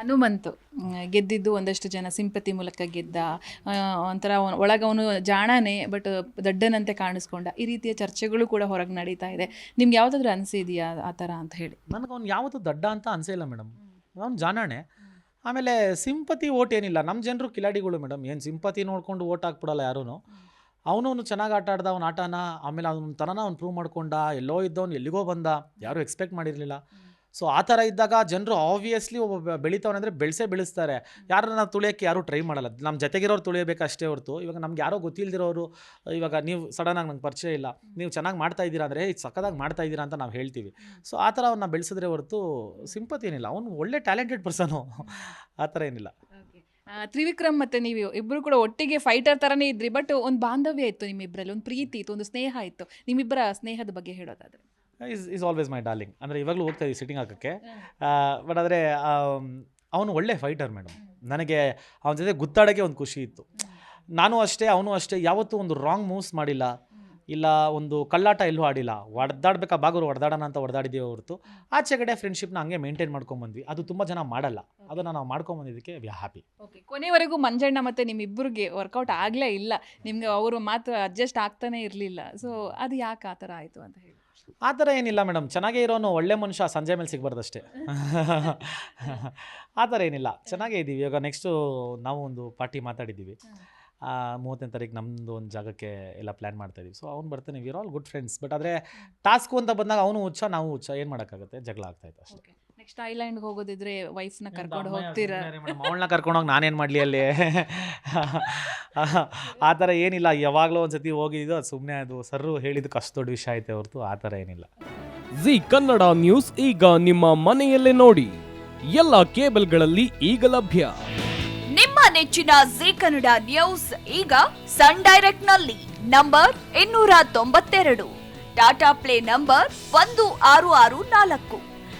ಹನುಮಂತು ಗೆದ್ದಿದ್ದು ಒಂದಷ್ಟು ಜನ ಸಿಂಪತಿ ಮೂಲಕ ಗೆದ್ದ ಒಂಥರ ಒಳಗೆ ಅವನು ಜಾಣನೇ ಬಟ್ ದಡ್ಡನಂತೆ ಕಾಣಿಸ್ಕೊಂಡ ಈ ರೀತಿಯ ಚರ್ಚೆಗಳು ಕೂಡ ಹೊರಗೆ ನಡೀತಾ ಇದೆ. ನಿಮ್ಗೆ ಯಾವುದಾದ್ರೂ ಅನಿಸಿದೆಯಾ ಆ ಥರ ಅಂತ ಹೇಳಿ? ನನಗೆ ಅವ್ನು ಯಾವತ್ತೂ ದಡ್ಡ ಅಂತ ಅನಿಸಿಲ್ಲ ಮೇಡಮ್. ಅವ್ನು ಜಾಣಾಣೆ ಆಮೇಲೆ ಸಿಂಪತಿ ಓಟ್ ಏನಿಲ್ಲ ನಮ್ಮ ಜನರು ಕಿಲಾಡಿಗಳು ಮೇಡಮ್ ಏನು ಸಿಂಪತಿ ನೋಡ್ಕೊಂಡು ಓಟ್ ಹಾಕ್ಬಿಡಲ್ಲ ಯಾರೂ ಅವನು ಅವನು ಚೆನ್ನಾಗಿ ಆಟ ಆಡ್ದ ಅವ್ನ ಆಟನ ಆಮೇಲೆ ಅವ್ನ ತನನ ಅವ್ನು ಪ್ರೂವ್ ಮಾಡ್ಕೊಂಡ ಎಲ್ಲೋ ಇದ್ದವನು ಎಲ್ಲಿಗೋ ಬಂದ ಯಾರೂ ಎಕ್ಸ್ಪೆಕ್ಟ್ ಮಾಡಿರಲಿಲ್ಲ. ಸೊ ಆ ಥರ ಇದ್ದಾಗ ಜನರು ಆಬ್ವಿಯಸ್ಲಿ ಒಬ್ಬ ಬೆಳಿತಾವನೆ ಅಂದರೆ ಬೆಳೆಸೇ ಬೆಳೆಸ್ತಾರೆ. ಯಾರನ್ನ ತುಳಿಯೋಕ್ಕೆ ಯಾರೂ ಟ್ರೈ ಮಾಡಲ್ಲ. ನಮ್ಮ ಜೊತೆಗಿರೋರು ತುಳಿಯಬೇಕಷ್ಟೇ ಹೊರತು. ಇವಾಗ ನಮ್ಗೆ ಯಾರೋ ಗೊತ್ತಿಲ್ದಿರೋರು, ಇವಾಗ ನೀವು ಸಡನ್ನಾಗಿ ನಂಗೆ ಪರಿಚಯ ಇಲ್ಲ. ನೀವು ಚೆನ್ನಾಗಿ ಮಾಡ್ತಾ ಇದ್ದೀರಾ ಅಂದರೆ ಇದು ಸಕ್ಕದಾಗಿ ಮಾಡ್ತಾ ಇದ್ದೀರಾ ಅಂತ ನಾವು ಹೇಳ್ತೀವಿ. ಸೊ ಆ ಥರ ಅವ್ರನ್ನ ಬೆಳೆಸಿದ್ರೆ ಹೊರತು ಸಿಂಪತಿ ಏನಿಲ್ಲ. ಅವನು ಒಳ್ಳೆ ಟ್ಯಾಲೆಂಟೆಡ್ ಪರ್ಸನು ಆ ಥರ ಏನಿಲ್ಲ. ತ್ರಿವಿಕ್ರಮ್ ಮತ್ತೆ ನೀವು ಇಬ್ಬರು ಕೂಡ ಒಟ್ಟಿಗೆ ಫೈಟರ್ ಥರನೇ ಇದ್ರಿ. ಬಟ್ ಒಂದು ಬಾಂಧವ್ಯ ಇತ್ತು ನಿಮ್ಮಿಬ್ಬರಲ್ಲಿ ಒಂದು ಪ್ರೀತಿ ಇತ್ತು, ಒಂದು ಸ್ನೇಹ ಇತ್ತು. ನಿಮ್ಮಿಬ್ಬರ ಸ್ನೇಹದ ಬಗ್ಗೆ ಹೇಳೋದಾದ್ರೆ. Is is always my darling ಅಂದರೆ ಇವಾಗಲೂ ಹೋಗ್ತಾ ಇದ್ದೀವಿ ಸಿಟ್ಟಿಂಗ್ ಹಾಕೋಕ್ಕೆ. ಬಟ್ ಆದರೆ ಅವನು ಒಳ್ಳೆ ಫೈಟರ್ ಮೇಡಮ್ ನನಗೆ ಅವನ ಜೊತೆ ಗುತ್ತಾಡೋಕ್ಕೆ ಒಂದು ಖುಷಿ ಇತ್ತು. ನಾನು ಅಷ್ಟೇ ಅವನು ಅಷ್ಟೇ ಯಾವತ್ತೂ ಒಂದು ರಾಂಗ್ ಮೂವ್ಸ್ ಮಾಡಿಲ್ಲ. ಇಲ್ಲ ಒಂದು ಕಳ್ಳಾಟ ಎಲ್ಲೂ ಆಡಿಲ್ಲ. ಹೊಡೆದಾಡ್ಬೇಕಾ ಬಾಗೋರು ಹೊಡೆದಾಡೋಣ ಅಂತ ಹೊಡೆದಾಡಿದ್ದೀವಿ ಹೊರತು. ಆಚೆ ಕಡೆ ಫ್ರೆಂಡ್ಶಿಪ್ನ ಹಂಗೆ ಮೇಂಟೈನ್ ಮಾಡ್ಕೊಂಬಂದ್ವಿ ಅದು ತುಂಬ ಜನ ಮಾಡಲ್ಲ. ಅದನ್ನು ನಾವು ಮಾಡ್ಕೊಂಬಂದಿದ್ದಕ್ಕೆ ವಿ ಹ್ಯಾಪಿ ಓಕೆ ಕೊನೆವರೆಗೂ ಮಂಜಣ್ಣ ಮತ್ತೆ ನಿಮ್ಮಿಬ್ಬರಿಗೆ ವರ್ಕೌಟ್ ಆಗಲೇ ಇಲ್ಲ. ನಿಮಗೆ ಅವರು ಮಾತು ಅಡ್ಜಸ್ಟ್ ಆಗ್ತಾನೆ ಇರಲಿಲ್ಲ. ಸೊ ಅದು ಯಾಕೆ ಆ ಥರ ಆಯಿತು ಅಂತ ಹೇಳಿ. ಆ ಥರ ಏನಿಲ್ಲ ಮೇಡಮ್. ಚೆನ್ನಾಗೇ ಇರೋನು ಒಳ್ಳೆ ಮನುಷ್ಯ ಸಂಜೆ ಮೇಲೆ ಸಿಗ್ಬಾರ್ದಷ್ಟೇ. ಆ ಥರ ಏನಿಲ್ಲ. ಚೆನ್ನಾಗೇ ಇದ್ದೀವಿ. ಇವಾಗ ನೆಕ್ಸ್ಟು ನಾವು ಒಂದು ಪಾರ್ಟಿ ಮಾತಾಡಿದ್ದೀವಿ. ಮೂವತ್ತನೇ ತಾರೀಕು ನಮ್ಮದು ಒಂದು ಜಾಗಕ್ಕೆ ಎಲ್ಲ ಪ್ಲ್ಯಾನ್ ಮಾಡ್ತಾ ಇದೀವಿ ಸೊ ಅವ್ನು ಬರ್ತಾನೆ we're all good friends but ಆದರೆ ಟಾಸ್ಕು ಅಂತ ಬಂದಾಗ ಅವನು ಹುಚ್ಚ ನಾವು ಹುಚ್ಚ. ಏನು ಮಾಡೋಕ್ಕಾಗುತ್ತೆ? ಜಗಳ ಆಗ್ತಾಯಿತ್ತು ಅಷ್ಟೇ. ನೆಕ್ಸ್ಟ್ ಐಲ್ಯಾಂಡ್ ಹೋಗೋದಿದ್ರೆ ವೈಫ್ನ ಕರ್ಕೊಂಡು ಹೋಗ್ತೀರಾ? ಅವಳನ್ನ ಕರ್ಕೊಂಡೋಗಿ ನಾನೇನು ಮಾಡಲಿ ಅಲ್ಲಿ? ಆ ಥರ ಏನಿಲ್ಲ. ಯಾವಾಗಲೂ ಒಂದು ಸತಿ ಹೋಗಿದ್ದು ಅದು ಸುಮ್ಮನೆ ಅದು ಸರ್ರು ಹೇಳಿದ ಅಷ್ಟು ದೊಡ್ಡ ವಿಷಯ ಐತೆ ಹೊರತು ಆ ಥರ ಏನಿಲ್ಲ. ಜಿ ಕನ್ನಡ ನ್ಯೂಸ್ ಈಗ ನಿಮ್ಮ ಮನೆಯಲ್ಲೇ ನೋಡಿ. ಎಲ್ಲ ಕೇಬಲ್ಗಳಲ್ಲಿ ಈಗ ಲಭ್ಯ. ನಿಮ್ಮ ನೆಚ್ಚಿನ ಜಿ ಕನ್ನಡ ನ್ಯೂಸ್ ಈಗ ಸನ್ ಡೈರೆಕ್ಟ್ನಲ್ಲಿ. ನಂಬರ್ ಇನ್ನೂರ ತೊಂಬತ್ತೆರಡು. ಟಾಟಾ ಪ್ಲೇ ನಂಬರ್ ಒಂದು ಆರು ಆರು ನಾಲ್ಕು.